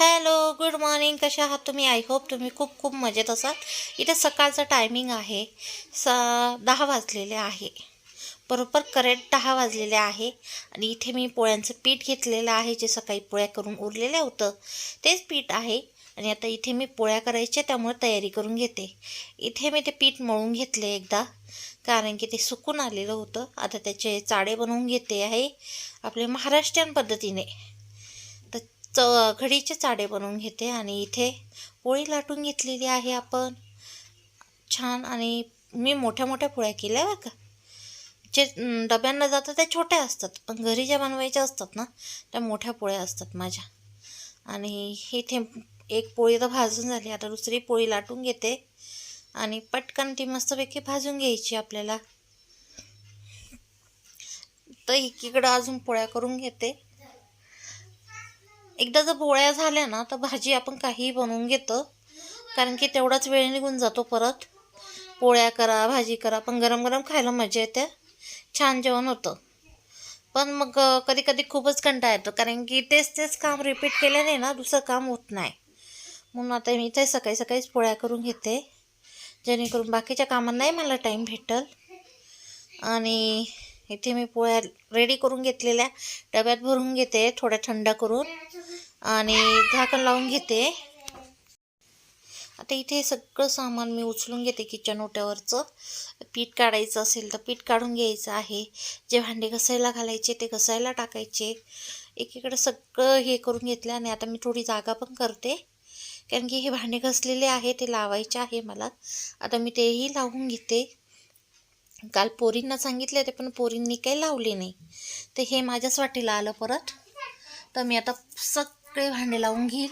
Hello good morning कशा आहात तुम्ही? आय होप तुम्ही खूप खूप मजेत असाल. इथे सकाळचं टायमिंग आहे. स दहा वाजलेले आहे. बरोबर करेक्ट दहा वाजलेले आहे. आणि इथे मी पोळ्यांचं पीठ घेतलेलं आहे जे सकाळी पोळ्या करून उरलेलं होतं. तेच पीठ आहे. आणि आता इथे मी पोळ्या करायच्या त्यामुळे तयारी करून घेते. इथे मी ते पीठ मळून घेतले एकदा कारण की ते सुकून आलेलं होतं. आता त्याचे चाडे बनवून घेते आहे. आपले महाराष्ट्रीयन पद्धतीने. च घडीचे चाडे बनवून घेते आणि इथे पोळी लाटून घेतलेली आहे आपण. छान आणि मी मोठ्या मोठ्या पोळ्या केल्या बरं का. जे डब्यांना जातात त्या छोट्या असतात पण घरी ज्या बनवायच्या असतात ना त्या मोठ्या पोळ्या असतात माझ्या. आणि इथे एक पोळी तर भाजून झाली आता दुसरी पोळी लाटून घेते. आणि पटकन ती मस्तपैकी भाजून घ्यायची आपल्याला. तर एकीकडं अजून पोळ्या करून घेते. एकदा जर पोळ्या झाल्या ना तर भाजी आपण काहीही बनवून घेतो. कारण की तेवढाच वेळ निघून जातो परत. पोळ्या करा भाजी करा पण गरम गरम खायला मजा येते. छान जेवण होतं. पण मग कधी कधी खूपच कंटाळा येतो. कारण की तेच तेच काम रिपीट केल्याने ना दुसरं काम होत नाही. म्हणून आता मी इथे सकाळी सकाळीच पोळ्या करून घेते. जेणेकरून बाकीच्या कामांनाही मला टाईम भेटल. आणि इथे मी पोळ्या रेडी करून घेतलेल्या. डब्यात भरून घेते थोड्या थंड करून. आणि झाकण लावून घेते. आता इथे सगळं सामान मी उचलून घेते किचन ओट्यावरचं. पीठ काढायचं असेल तर पीठ काढून घ्यायचं आहे. जे भांडे घसायला घालायचे ते घसायला टाकायचे. एकीकडे सगळं हे करून घेतलं आणि आता मी थोडी जागा पण करते. कारण की हे भांडे घसलेले आहे ते लावायचे आहे मला. आता मी तेही लावून घेते. काल पोरींना सांगितले ते पण पोरींनी काही लावले नाही. तर हे माझ्याच वाटेला आलं परत. तर मी आता सगळे भांडे लावून घेईल.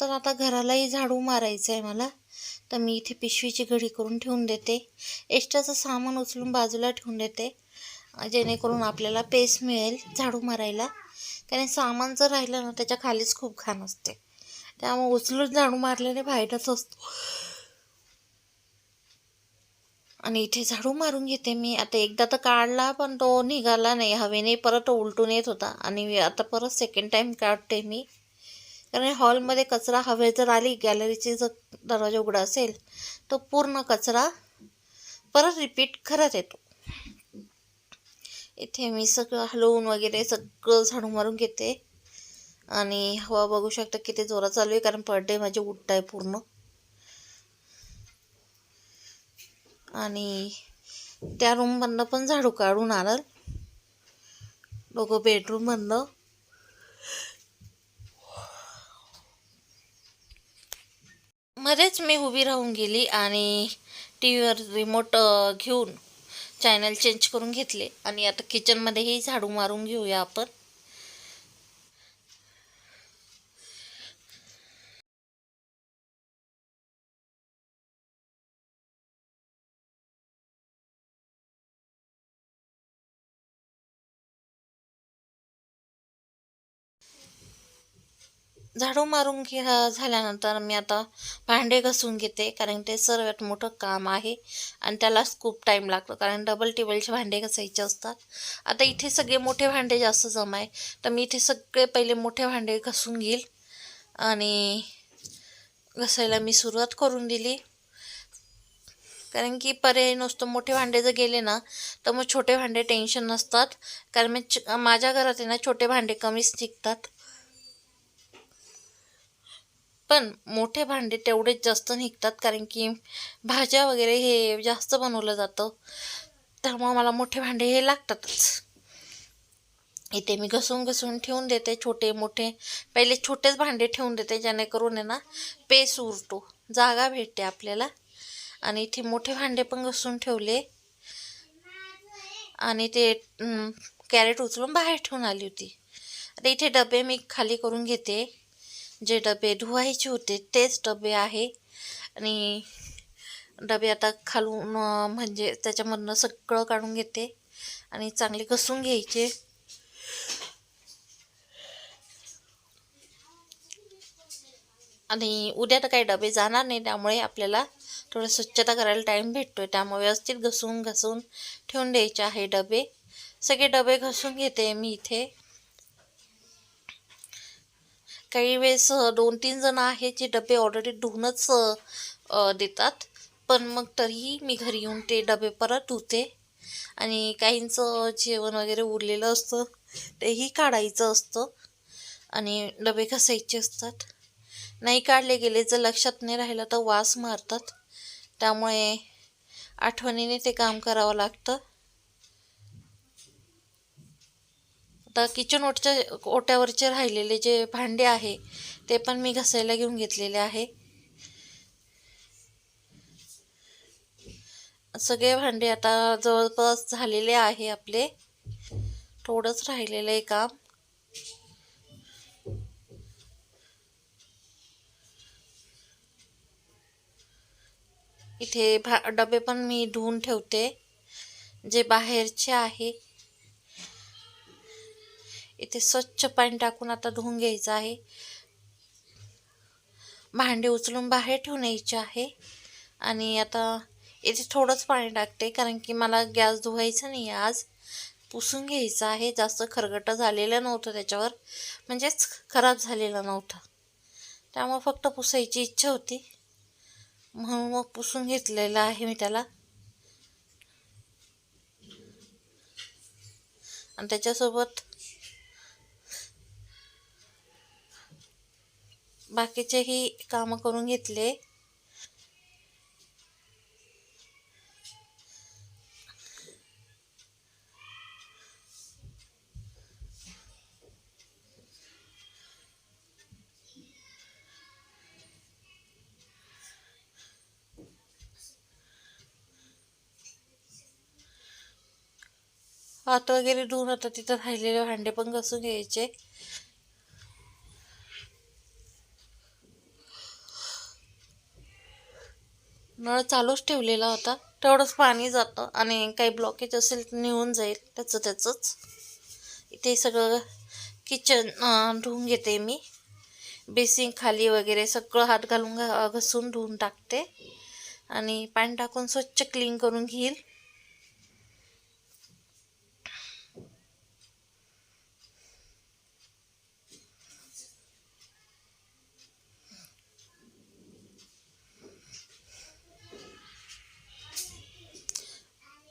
तर आता घरालाही झाडू मारायचं आहे मला. तर मी इथे पिशवीची घडी करून ठेवून देते. एक्स्ट्राचं सामान उचलून बाजूला ठेवून देते. जेणेकरून आपल्याला पेस मिळेल झाडू मारायला. कारण सामान जर राहिलं ना त्याच्या खालीच खूप घाण असते. त्यामुळे उचलून झाडू मारल्याने फायदाच असतो. आणि इथे झाडू मारून घेते मी. आता एकदा तर काढला पण तो निघाला नाही. हवेने परत उलटून येत होता. आणि आता परत सेकंड टाईम काढते मी. कारण हॉलमध्ये कचरा हवे जर आली गॅलरीची जर दरवाजा उघडा असेल तो पूर्ण कचरा परत रिपीट करत येतो. इथे मी सगळं हलवून वगैरे सगळं झाडू मारून घेते. आणि हवा बघू शकता किती जोरात चालू आहे कारण पर डे माझे उठत आहे पूर्ण. आणि त्या रूममधनं पण झाडू काढून आणल दोघं बेडरूममधनं मध्येच मी उभी राहून गेली आणि टी व्हीवर रिमोट घेऊन चॅनल चेंज करून घेतले. आणि आता किचनमध्येही झाडू मारून घेऊया आपण. झाडू मारून घे झाल्यानंतर मी आता भांडे घासून घेते कारण ते सर्वात मोठं काम आहे आणि त्यालाच खूप टाईम लागतो कारण डबल टेबलचे भांडे घासायचे असतात. आता इथे सगळे मोठे भांडे जास्त जमा आहे तर मी इथे सगळे पहिले मोठे भांडे घासून घेईल आणि घसायला मी सुरुवात करून दिली. कारण की पर्याय नसतो मोठे भांडे जर गेले ना तर मग छोटे भांडे टेन्शन नसतात. कारण मी माझ्या घरात आहे ना छोटे भांडे कमीच निघतात. पण मोठे भांडे तेवढेच जास्त निघतात कारण की भाज्या वगैरे हे जास्त बनवलं जातं. त्यामुळं मला मोठे भांडे हे लागतातच. इथे मी घसून घसून ठेवून देते छोटे मोठे. पहिले छोटेच भांडे ठेवून देते जेणेकरून आहे ना पेस उरतो. जागा भेटते आपल्याला. आणि इथे मोठे भांडे पण घसून ठेवले. आणि ते कॅरेट उचलून बाहेर ठेवून आली होती. आता इथे डबे मी खाली करून घेते. जे डबे धुवायचे होते तेच डबे आहे. आणि डबे आता खालून म्हणजे त्याच्यामधनं सगळं काढून घेते. आणि चांगले घसून घ्यायचे. आणि उद्या तर काही डबे जाणार नाही त्यामुळे आपल्याला थोडं स्वच्छता करायला टाईम भेटतोय. त्यामुळे व्यवस्थित घसून घसून ठेवून द्यायचे आहे डबे. सगळे डबे घसून घेते मी इथे. काही वेळेस दोन तीन जण आहेत जे डबे ऑलरेडी धुवूनच देतात. पण मग तरीही मी घरी येऊन ते डबे परत धुते. आणि काहींचं जेवण वगैरे उरलेलं असतं तेही काढायचं असतं. आणि डबे घासायचे असतात. नाही काढले गेले जर लक्षात नाही राहिलं तर वास मारतात. त्यामुळे आठवणीने ते काम करावं लागतं. आता किचन ओटच्या ओट्यावरचे राहिलेले जे भांडे आहे ते पण मी घासायला घेऊन घेतलेले आहे. सगळे भांडे आता जवळपास झालेले आहे आपले. थोडंच राहिलेलं आहे काम. इथे भा डबे पण मी धुवून ठेवते. जे बाहेरचे आहे इथे स्वच्छ पाणी टाकून आता धुवून घ्यायचं आहे. भांडे उचलून बाहेर ठेवून यायचे आहे. आणि आता इथे थोडंच पाणी टाकते कारण की मला गॅस धुवायचा नाही आहे आज. पुसून घ्यायचं आहे. जास्त खरगटं झालेलं नव्हतं त्याच्यावर. म्हणजेच खराब झालेलं नव्हतं. त्यामुळं फक्त पुसायची इच्छा होती. म्हणून मग पुसून घेतलेलं आहे मी त्याला. आणि त्याच्यासोबत बाकीचेही कामं करून घेतले. हात वगैरे धुवून आता तिथं राहिलेले भांडे पण घसून घ्यायचे. नळ चालूच ठेवलेला होता. तेवढंच पाणी जातं आणि काही ब्लॉकेज असेल तर निघून जाईल. त्याचं त्याचंच. इथे सगळं किचन धुवून घेते मी. बेसिंग खाली वगैरे सगळं हात घालून घा घसून धुवून टाकते. आणि पाणी टाकून स्वच्छ क्लीन करून घेईल.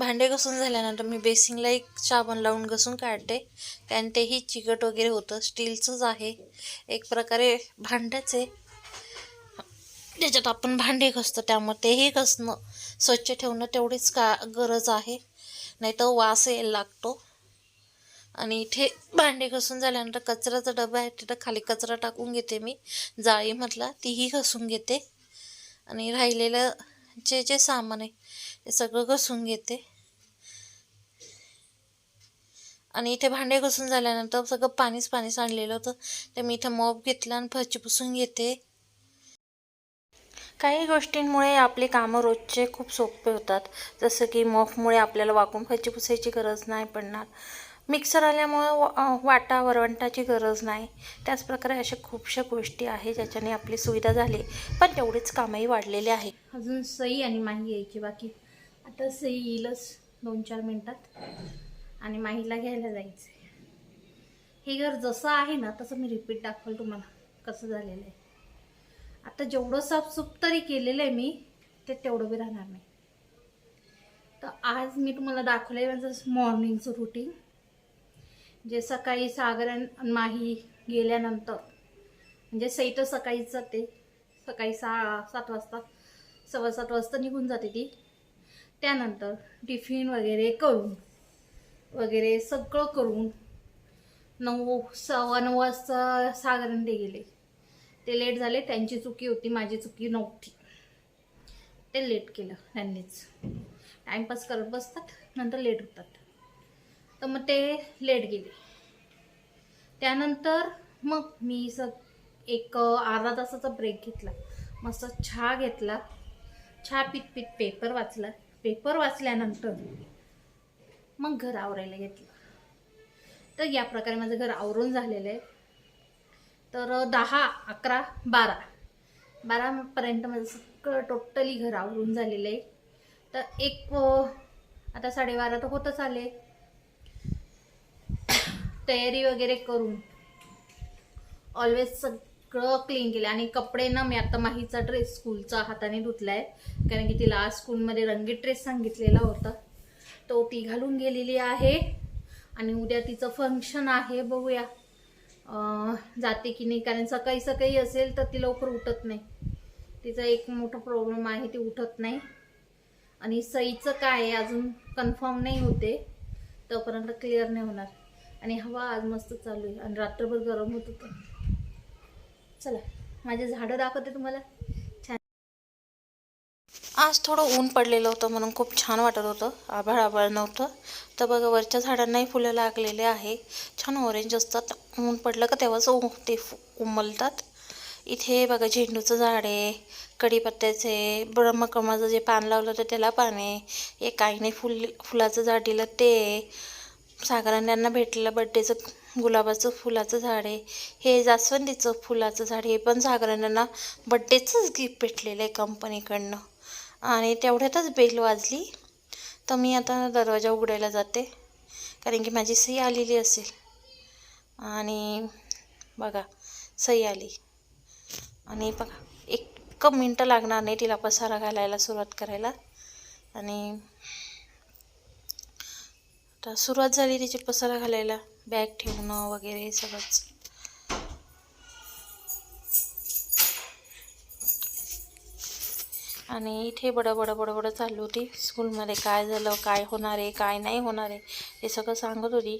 भांडे घसून झाल्यानंतर मी बेसिंगला एक साबण लावून घसून काढते. कारण तेही चिकट वगैरे होतं. स्टीलचंच आहे. एक प्रकारे भांडंच आहे. ज्याच्यात आपण भांडे घसतो त्यामुळे तेही घसणं स्वच्छ ठेवणं तेवढीच का गरज आहे. नाही तर वास यायला लागतो. आणि इथे भांडे घसून झाल्यानंतर कचऱ्याचा डबा आहे. तिथं खाली कचरा टाकून घेते मी. जाळीमधला तीही घसून घेते. आणि राहिलेलं जे जे सामान आहे ते सगळं घसून घेते. आणि इथे भांडे घसून झाल्यानंतर सगळं पाणीच पाणी सांडलेलं होतं. ते मी इथे मॉप घेतला आणि फरची पुसून घेते. काही गोष्टींमुळे आपली कामं रोजचे खूप सोपे होतात. जसं की मॉपमुळे आपल्याला वाकून फरची पुसायची गरज नाही पडणार. मिक्सर आल्यामुळे वा वाटा वरवंटाची गरज नाही. त्याचप्रकारे अशा खूपशा गोष्टी आहे ज्याच्याने आपली सुविधा झाली पण तेवढेच कामही वाढलेले आहे. अजून सई आणि माही यायची बाकी. आता सई येईलच दोन चार मिनटात. आणि माहीला घ्यायला जायचं हे घर जसं आहे ना तसं मी रिपीट दाखवलं तुम्हाला कसं झालेलं आहे. आता जेवढं साफसूफ तरी केलेलं आहे मी ते तेवढं बी राहणार नाही. तर आज मी तुम्हाला दाखवलं आहे माझं मॉर्निंगचं रुटीन जे सकाळी सागर आणि माही गेल्यानंतर म्हणजे सई सकाळीच जाते सकाळी सहा सात वाजता सव्वा सात वाजता निघून जाते ती. त्यानंतर टिफिन वगैरे करून वगैरे सगळं करून नऊ सव्वा नऊ वाजता साधारण ते गेले. ते लेट झाले त्यांची चुकी होती माझी चुकी नव्हती. ते लेट केलं त्यांनीच टाईमपास करत बसतात नंतर लेट होतात. तर मग ते लेट गेले. त्यानंतर मग मी स एक अर्धा तासाचा ब्रेक घेतला. मस्त चहा घेतला. चहा पित पित पेपर वाचला. पेपर वाचल्यानंतर मग घर आवरायला घेतलं. तर या प्रकारे माझं घर आवरून झालेलं आहे. तर दहा अकरा बारा. बारापर्यंत माझं सगळं टोटली घर आवरून झालेलं आहे. तर एक आता साडेबारा तर होतच आले. तयारी वगैरे करून ऑलवेज सगळं क्लीन केलं. आणि कपडे ना मी आता माहीचा ड्रेस स्कूलचा हाताने धुतला आहे कारण की तिला आज स्कूलमध्ये रंगीत ड्रेस सांगितलेला होता. तो ती घालून गेलेली आहे. आणि उद्या तिचं फंक्शन आहे बघूया. जाते की नाही? कारण सकाळी सकाळी असेल तर ती लवकर उठत नाही. तिचा एक मोठा प्रॉब्लेम आहे ती उठत नाही. आणि सईचं काय आहे? अजून कन्फर्म नाही होते. तोपर्यंत क्लिअर नाही होणार. आणि हवा आज मस्त चालू आहे. आणि रात्रभर गरम होत होतं. चला माझे झाडं दाखवते तुम्हाला. आज थोडं ऊन पडलेलं होतं म्हणून खूप छान वाटत होतं. आभाळ आभाळ नव्हतं. तर बघा वरच्या झाडांनाही फुलं लागलेले आहे. छान ऑरेंज असतात. ऊन पडलं का तेव्हाच ते फु- उमलतात. इथे बघा झेंडूचं झाड आहे. कढीपत्त्याचे ब्रह्मकमळाचं जे पान लावलं होतं त्याला पान आहे. एक आईने फुल फुलाचं झाड दिलं ते सागरांना यांना भेटलेलं बड्डेचं गुलाबाचं फुलाचं झाड आहे. हे जास्वंदीचं फुलाचं झाड हे पण सागरांना बड्डेचंच गिफ्ट भेटलेलं आहे कंपनीकडनं आणि तेवढ्यातच बेल वाजली. तर मी आता दरवाजा उघडायला जाते कारण की माझी सही आलेली असेल. आणि बघा सही आली. आणि बघा एक मिनटं लागणार नाही तिला पसारा घालायला सुरुवात करायला. आणि आता सुरुवात झाली तिची पसारा घालायला बॅग ठेवणं वगैरे सगळंच. आणि इथे बडं बडं बडं बडं चालू होती. स्कूलमध्ये काय झालं काय होणार आहे काय नाही होणार आहे हे सगळं सांगत होती.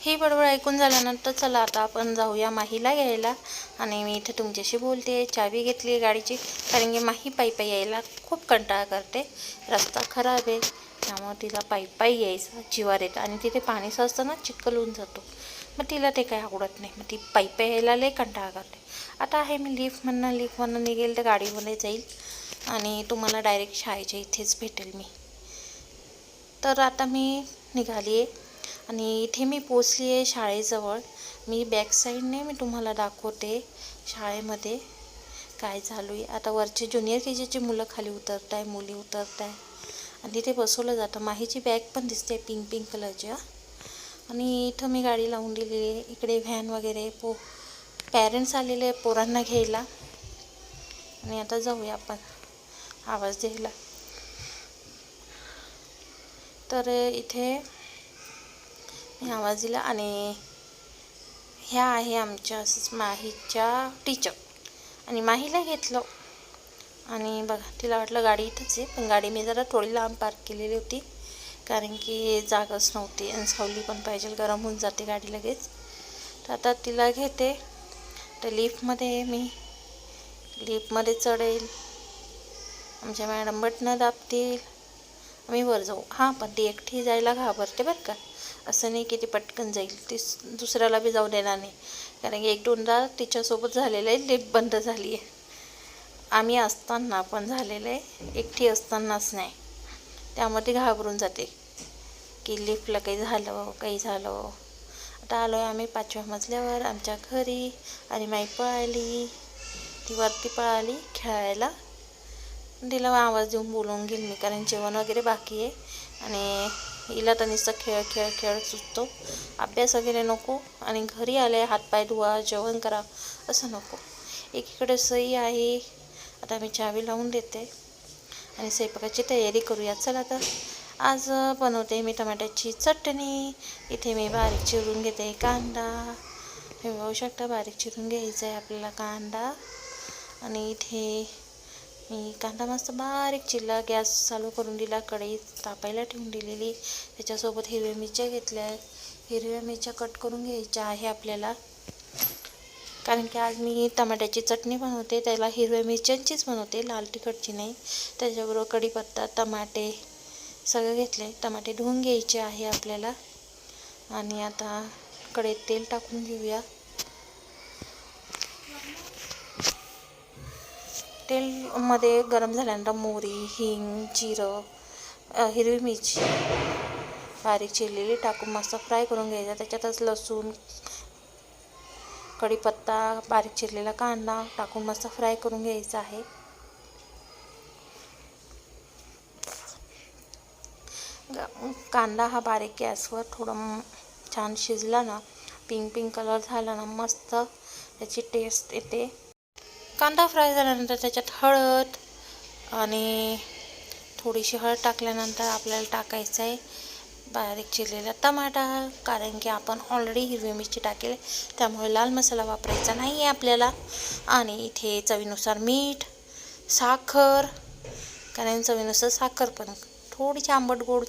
ही बडबड ऐकून झाल्यानंतर चला आता आपण जाऊया माहीला घ्यायला. आणि मी इथे तुमच्याशी बोलते चावी घेतली गाडीची कारण की माही पायी पायी यायला खूप कंटाळा करते. रस्ता खराब आहे त्यामुळे तिला पायी पायी यायचा जिवार येतं. आणि तिथे पाणी साचतं ना चिखल होऊन जातो. मग तिला ते काही आवडत नाही. मग ती पायी यायला लई कंटाळा करते. आता आहे मी लिफ्टमधनं लिफ्टमधनं निघेल तर गाडीमध्ये जाईल. आणि तुम्हाला डायरेक्ट शाळेच्या इथेच भेटेल मी. तर आता मी निघाली आहे आणि इथे मी पोचली आहे शाळेजवळ. मी बॅक साईडने मी तुम्हाला दाखवते शाळेमध्ये काय चालू आहे आता वरचे ज्युनियर के जीची मुलं खाली उतरत आहे मुली उतरत आहे आणि तिथे बसवलं जातं. माहीची बॅग पण दिसते पिंक पिंक कलरच्या आणि इथं मी गाडी लावून दिलेली आहे. इकडे व्हॅन वगैरे पो पॅरेंट्स आलेले आहे पोरांना घ्यायला. आणि आता जाऊया आपण. आवाज द्यायला. तर इथे मी आवाज दिला आणि ह्या आहे आमच्या असंच माहीच्या टीचर आणि माहीला घेतलं. आणि बघा तिला वाटलं गाडी इथंच आहे पण गाडी मी जरा थोडी लांब पार्क केलेली होती. कारण की जागाच नव्हती आणि सावली पण पाहिजे गरम होऊन जाते गाडी लगेच. तर आता तिला घेते. तर लिफ्टमध्ये मी. लिफ्टमध्ये चढेल. आमच्या मॅडम बटणं दाबतील. आम्ही वर जाऊ. हां पण ती एकटी जायला घाबरते बरं का. असं नाही की ती पटकन जाईल. ती दुसऱ्याला बी जाऊ देणार नाही. कारण की एक दोनदा तिच्यासोबत झालेलं आहे. लिफ्ट बंद झाली आहे. आम्ही असताना पण झालेलं आहे. एकटी असतानाच नाही. त्यामुळे ती घाबरून जाते. की लिफ्टला काही झालं काही झालं. आता आलो आहे आम्ही पाचव्या मजल्यावर आमच्या घरी आणि माई पळाली. ती वरती पळाली खेळायला. तिला आवाज देऊन बोलवून घेईल मी कारण जेवण वगैरे बाकी आहे. आणि हिला तर नुसतं खेळ खेळ खेळ सुचतो. अभ्यास वगैरे नको आणि घरी आले हातपाय धुवा जेवण करा असं नको. एकीकडे सई आहे आता मी चावी लावून देते. आणि स्वयंपाकाची तयारी करूया. चला तर. आज बनवते मी टमाट्याची चटणी. इथे मी बारीक चिरून घेते कांदा. हे बघू शकता बारीक चिरून घ्यायचा आहे आपल्याला कांदा. आणि इथे मी कांदा मस्त बारीक चिरला गॅस चालू करून दिला कढई तापायला ठेवून दिलेली. त्याच्यासोबत हिरव्या मिरच्या घेतल्या हिरव्या मिरच्या कट करून घ्यायच्या आहे आपल्याला. कारण की आज मी टमाट्याची चटणी बनवते त्याला हिरव्या मिरच्यांचीच बनवते लाल तिखटची नाही. त्याच्याबरोबर कढीपत्ता टमाटे सगळं घेतले टमाटे धुवून घ्यायचे आहे आपल्याला. आणि आता कढईत तेल टाकून घेऊया. तेलमध्ये गरम झाल्यानंतर मोहरी हिंग जिरं हिरवी मिरची बारीक चिरलेली टाकून मस्त फ्राय करून घ्यायचा. त्याच्यातच लसूण कढीपत्ता बारीक चिरलेला कांदा टाकून मस्त फ्राय करून घ्यायचा आहे. ग- कांदा हा बारीक गॅसवर थोडं छान शिजला ना पिंक पिंक कलर झाला ना मस्त त्याची टेस्ट येते. कांदा फ्राय झाल्यानंतर त्याच्यात हळद आणि थोडीशी हळद टाकल्यानंतर आपल्याला टाकायचं आहे बारीक चिरलेला टमाटा कारण की आपण ऑलरेडी हिरवी मिरची टाकेल त्यामुळे लाल मसाला वापरायचा नाही आहे आपल्याला. आणि इथे चवीनुसार मीठ साखर कारण चवीनुसार साखर पण थोडीशी आंबट गोड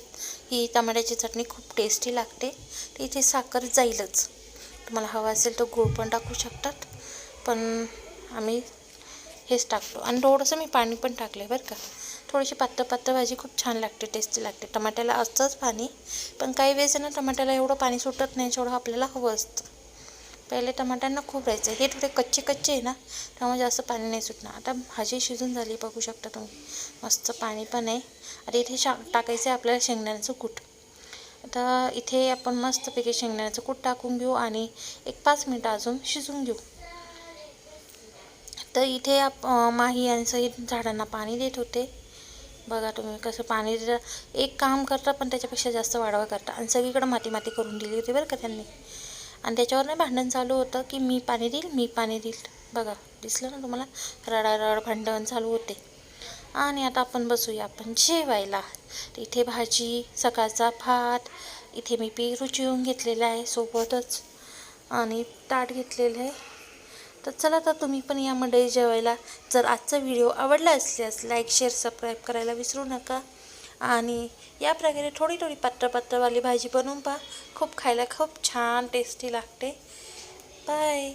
ही टमाट्याची चटणी खूप टेस्टी लागते. तर इथे साखर जाईलच. तुम्हाला हवा असेल तर गूळ पण टाकू शकतात पण आम्ही हेच टाकतो. आणि थोडंसं मी पाणी पण टाकलं आहे बरं का. थोडीशी पातळ पातळ भाजी खूप छान लागते टेस्टी लागते. टमाट्याला असतंच पाणी पण काही वेळेस ना टमाट्याला एवढं पाणी सुटत नाही जेवढं आपल्याला हवं असतं. पहिले टमाट्यांना खूप राहायचं. हे थोडे कच्चे कच्चे आहे ना त्यामुळे जास्त पाणी नाही सुटणार. आता भाजी शिजून झाली बघू शकता तुम्ही. मस्त पाणी पण आहे. आता इथे शा टाकायचं आहे आपल्याला शेंगदाण्याचं कूट. आता इथे आपण मस्तपैकी शेंगदाण्याचं कूट टाकून घेऊ आणि एक पाच मिनटं अजून शिजून घेऊ. तर इथे आप माही आणि सहित झाडांना पाणी देत होते. बघा तुम्ही कसं पाणी एक काम करता पण त्याच्यापेक्षा जास्त वाढवा करता. आणि सगळीकडं माती माती करून दिली होती बरं का त्यांनी. आणि त्याच्यावर नाही भांडण चालू होतं की मी पाणी देईल मी पाणी देईल. बघा दिसलं ना तुम्हाला? रडारड भांडण चालू होते. आणि आता आपण बसूया आपण जेवायला. इथे भाजी सकाळचा भात इथे मी पेरू चिरून घेतलेला आहे सोबतच. आणि ताट घेतलेलं आहे. तर चला तर तुम्ही पण यामध्ये जेवायला. जर आजचा व्हिडिओ आवडला असल्यास लाईक शेअर सबस्क्राईब करायला विसरू नका. आणि या प्रकारे थोडी थोडी पात्र पात्रवाली भाजी बनवून पहा. खूप खायला खूप छान टेस्टी लागते. बाय